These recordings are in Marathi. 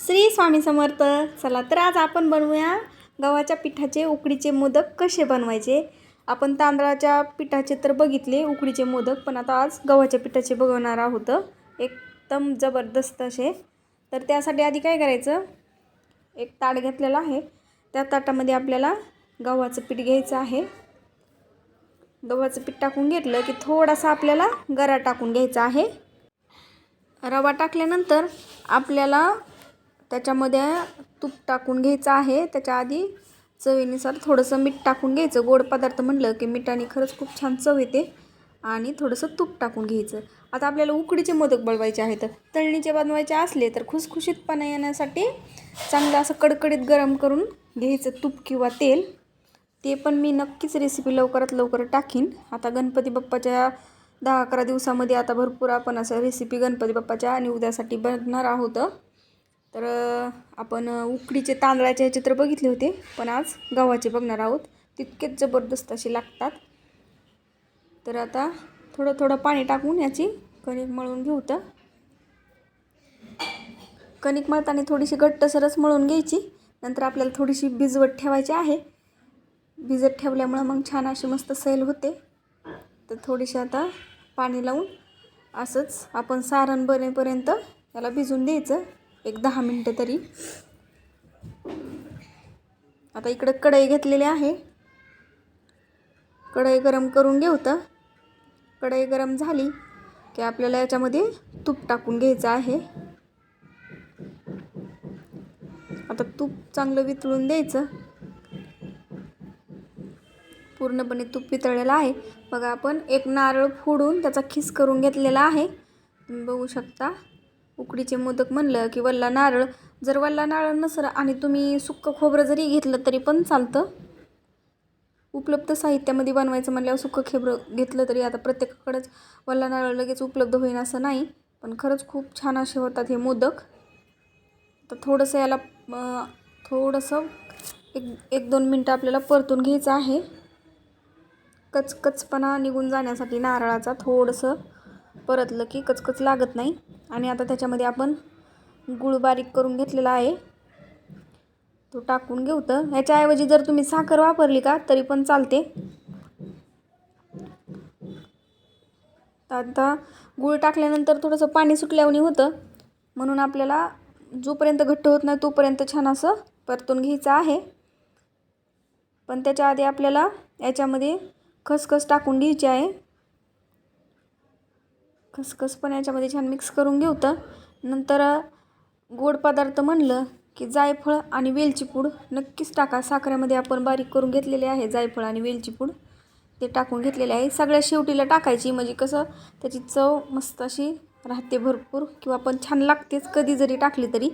श्री स्वामी समर्थ. चला तर आज आपण बनवूया गव्हाच्या पिठाचे उकडीचे मोदक कसे बनवायचे? आपण तांदळाच्या पिठाचे तर बघितले उकडीचे मोदक पण आता आज गव्हाच्या पिठाचे बघणार आहोत. एकदम जबरदस्त असे. तर त्यासाठी आधी काय करायचं? एक ताट घेतलेला आहे. त्या ताटामध्ये आपल्याला गव्हाचं पीठ घ्यायचं आहे. गव्हाचं पीठ टाकून घेतलं की थोडासा आपल्याला गरा टाकून घ्यायचा आहे. रवा टाकल्यानंतर आपल्याला त्याच्यामध्ये तूप टाकून घ्यायचं आहे. त्याच्या आधी चवीनुसार थोडंसं मीठ टाकून घ्यायचं. गोड पदार्थ म्हटलं की मिठाने खरंच खूप छान चव येते. आणि थोडंसं तूप टाकून घ्यायचं. आता आपल्याला उकडीचे मोदक बनवायचे आहेत. तळणीचे बनवायचे असले तर खुसखुशीतपणा येण्यासाठी चांगलं असं कडकडीत गरम करून घ्यायचं तूप किंवा तेल. ते पण मी नक्कीच रेसिपी लवकरात लवकर टाकीन. आता गणपती बाप्पाच्या दहा अकरा दिवसामध्ये आता भरपूर आपण असं रेसिपी गणपती बाप्पाच्या आणि उद्यासाठी बनणार आहोत. तर आपण उकडीचे तांदळाचे ह्याचे तर बघितले होते पण आज गव्हाचे बघणार आहोत. तितकेच जबरदस्त असे लागतात. तर आता थोडं थोडं पाणी टाकून याची कणिक मळून घेऊ तर. कणिक मळताना थोडीशी घट्टसरच मळून घ्यायची. नंतर आपल्याला थोडीशी भिजवत ठेवायची आहे. भिजत ठेवल्यामुळं मग छान अशी मस्त सैल होते. तर थोडीशी आता पाणी लावून असंच आपण सारण बनेपर्यंत याला भिजून द्यायचं. एक दहा मिनटं तरी. आता इकडं कढई घेतलेली आहे. कढई गरम करून घेऊ तर. कढई गरम झाली की आपल्याला याच्यामध्ये तूप टाकून घ्यायचं आहे. आता तूप चांगलं वितळून द्यायचं. पूर्णपणे तूप वितळलेलं आहे. बघा आपण एक नारळ फोडून त्याचा खिस करून घेतलेला आहे. तुम्ही बघू शकता. उकडीचे मोदक म्हणलं की वल्ला नारळ. जर वल्ला नारळ नसलं आणि तुम्ही सुक्कं खोबरं जरी घेतलं तरी पण चालतं. उपलब्ध साहित्यामध्ये बनवायचं म्हणल्यावर सुक्कं खोबरं घेतलं तरी आता प्रत्येकाकडेच वल्ला नारळ लगेच उपलब्ध होईन असं नाही. पण खरंच खूप छान असे होतात हे मोदक. तर थोडंसं याला थोडंसं एक एक दोन मिनटं आपल्याला परतून घ्यायचं आहे. कचकचपणा निघून जाण्यासाठी नारळाचा थोडंसं परतलं की कचकच लागत नाही. आणि आता त्याच्यामध्ये आपण गुळ बारीक करून घेतलेला आहे. तो टाकून घेऊ तर ह्याच्याऐवजी जर तुम्ही साखर वापरली का तरी पण चालते. आता गुळ टाकल्यानंतर थोडंसं पाणी सुटल्यावणी होतं. म्हणून आपल्याला जोपर्यंत घट्ट होत नाही तोपर्यंत छान असं परतून घ्यायचं आहे. पण त्याच्या आधी आपल्याला याच्यामध्ये खसखस टाकून घ्यायची आहे. खसखस पण याच्यामध्ये छान मिक्स करून घेऊ तर. नंतर गोड पदार्थ म्हणलं की जायफळ आणि वेलची पूड नक्कीच टाका. साखरेमध्ये आपण बारीक करून घेतलेले आहे जायफळ आणि वेलची पूड. ते टाकून घेतलेले आहे. सगळ्या शेवटीला टाकायची. म्हणजे कसं त्याची चव मस्त अशी राहते भरपूर किंवा पण छान लागतेच कधी जरी टाकली तरी.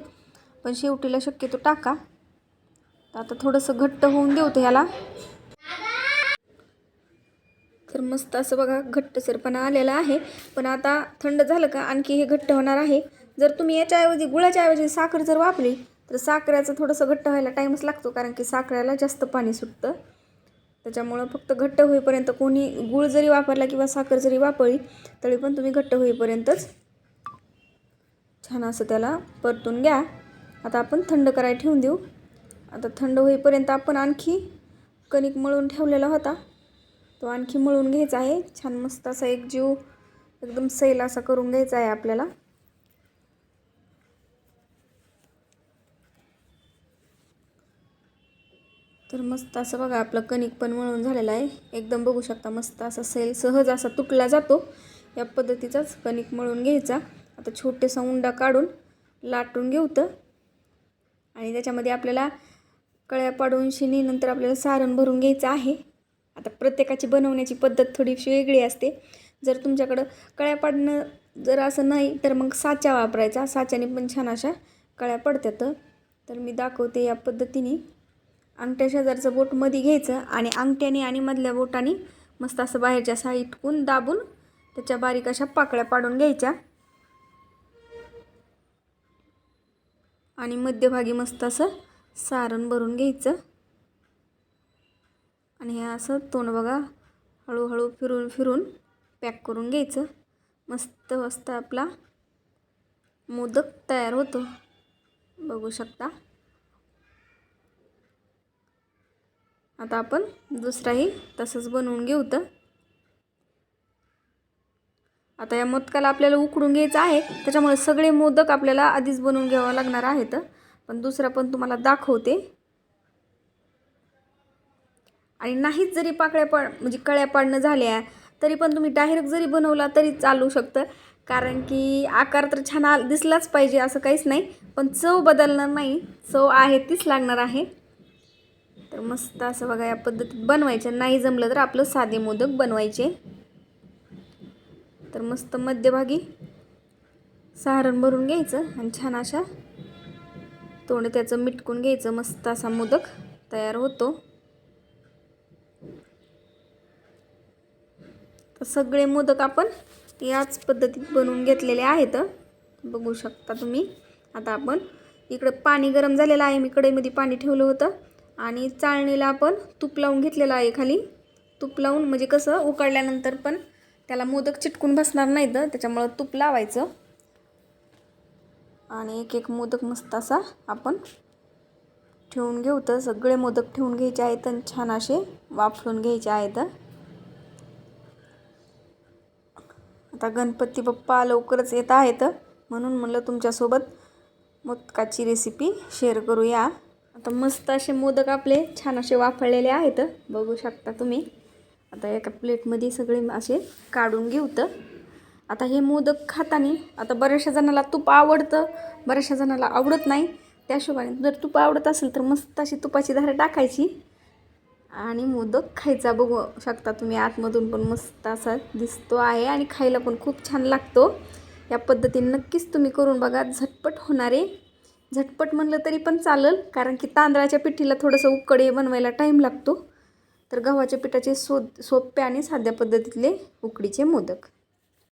पण शेवटीला शक्यतो टाका. आता थोडंसं घट्ट होऊन देऊ ह्याला. तर मस्त असं बघा घट्टसरपणा आलेला आहे. पण आता थंड झालं का आणखी हे घट्ट होणार आहे. जर तुम्ही याच्याऐवजी गुळाच्या ऐवजी साखर जर वापरली तर साखरेचं थोडंसं घट्ट व्हायला टाईमच लागतो कारण की साखरेला जास्त पाणी सुटतं. त्याच्यामुळं फक्त घट्ट होईपर्यंत कोणी गुळ जरी वापरला किंवा साखर जरी वापरली तरी पण तुम्ही घट्ट होईपर्यंतच छान असं त्याला परतून घ्या. आता आपण थंड करायला ठेवून देऊ. आता थंड होईपर्यंत आपण आणखी कणिक मळून ठेवलेला होता. तो आणखी मळून घ्यायचा आहे. छान मस्त असा एक जीव एकदम सैल असा करून घ्यायचा आहे आपल्याला. तर मस्त असं बघा आपलं कणिक पण मळून झालेलं आहे. एकदम बघू शकता मस्त असा सैल सहज असा तुटला जातो. या पद्धतीचाच कणिक मळून घ्यायचा. आता छोटेसा उंडा काढून लाटून घेऊ तर. आणि त्याच्यामध्ये आपल्याला कळ्या पाडून शिनी नंतर आपल्याला सारण भरून घ्यायचं आहे. आता प्रत्येकाची बनवण्याची पद्धत थोडीशी वेगळी असते. जर तुमच्याकडं कळ्या पाडणं जर असं नाही तर मग साचा वापरायचा. साच्याने पण छान अशा कळ्या पडतात. तर मी दाखवते या पद्धतीने. अंगठ्या शेजारचं बोटमध्ये घ्यायचं आणि अंगठ्याने आणि मधल्या बोटाने मस्त असं बाहेरच्या साईटकून दाबून त्याच्या बारीक अशा पाकळ्या पाडून घ्यायच्या. आणि मध्यभागी मस्त असं सारण भरून घ्यायचं. आणि हे असं तोंड बघा. हळूहळू फिरून फिरून पॅक करून घ्यायचं. मस्त मस्त आपला मोदक तयार होतो. बघू शकता. आता आपण दुसराही तसंच बनवून घेऊ तर. आता या मोदकाला आपल्याला उकडून घ्यायचं आहे. त्याच्यामुळे सगळे मोदक आपल्याला आधीच बनवून घ्यावं लागणार आहेत. पण दुसरा पण तुम्हाला दाखवते. आणि नाहीच जरी पाकळ्या पाड म्हणजे कळ्या पाडणं झाल्या तरी पण तुम्ही डायरेक्ट जरी बनवला तरी चालू शकतं. कारण की आकार तर छान आ दिसलाच पाहिजे असं काहीच नाही. पण चव बदलणार नाही. चव आहे तीच लागणार आहे. तर मस्त असं बघा या पद्धतीत बनवायचं. नाही जमलं तर आपलं साधे मोदक बनवायचे. तर मस्त मध्यभागी सारण भरून घ्यायचं आणि छान अशा तोंड त्याचं मिटकून घ्यायचं. मस्त असा मोदक तयार होतो. तर सगळे मोदक आपण याच पद्धतीत बनवून घेतलेले आहेत. बघू शकता तुम्ही. आता आपण इकडं पाणी गरम झालेलं आहे. मी कढईमध्ये पाणी ठेवलं होतं. आणि चाळणीला आपण तूप लावून घेतलेलं आहे खाली. तूप लावून म्हणजे कसं उकळल्यानंतर पण त्याला मोदक चिटकून बसणार नाहीत. त्याच्यामुळं तूप लावायचं. आणि एक एक मोदक मस्त असा आपण ठेवून घेऊ. तर सगळे मोदक ठेवून घ्यायचे आहेत आणि छान असे वाफळून घ्यायचे आहेत. आता गणपती बाप्पा लवकरच येत आहेत. म्हणून म्हणलं तुमच्यासोबत मोदकाची रेसिपी शेअर करूया. आता मस्त असे मोदक आपले छान असे वाफळलेले आहेत. बघू शकता तुम्ही. आता एका प्लेटमध्ये सगळे असे काढून घेऊ तर आता हे मोदक खाताना आता बऱ्याचशा जणाला तूप आवडतं. बऱ्याचशा जणाला आवडत नाही. त्या हिशोबाने जर तूप आवडत असेल तर मस्त अशी तुपाची धार टाकायची. आणि मोदक खायचा बघू शकता तुम्ही. आतमधून पण मस्त असा दिसतो आहे आणि खायला पण खूप छान लागतो. या पद्धतीने नक्कीच तुम्ही करून बघा. झटपट होणारे झटपट म्हणलं तरी पण चालेल कारण की तांदळाच्या पिठीला थोडंसं उकडे बनवायला टाईम लागतो. तर गव्हाच्या पिठाचे सो सोप्या आणि साध्या पद्धतीतले उकडीचे मोदक.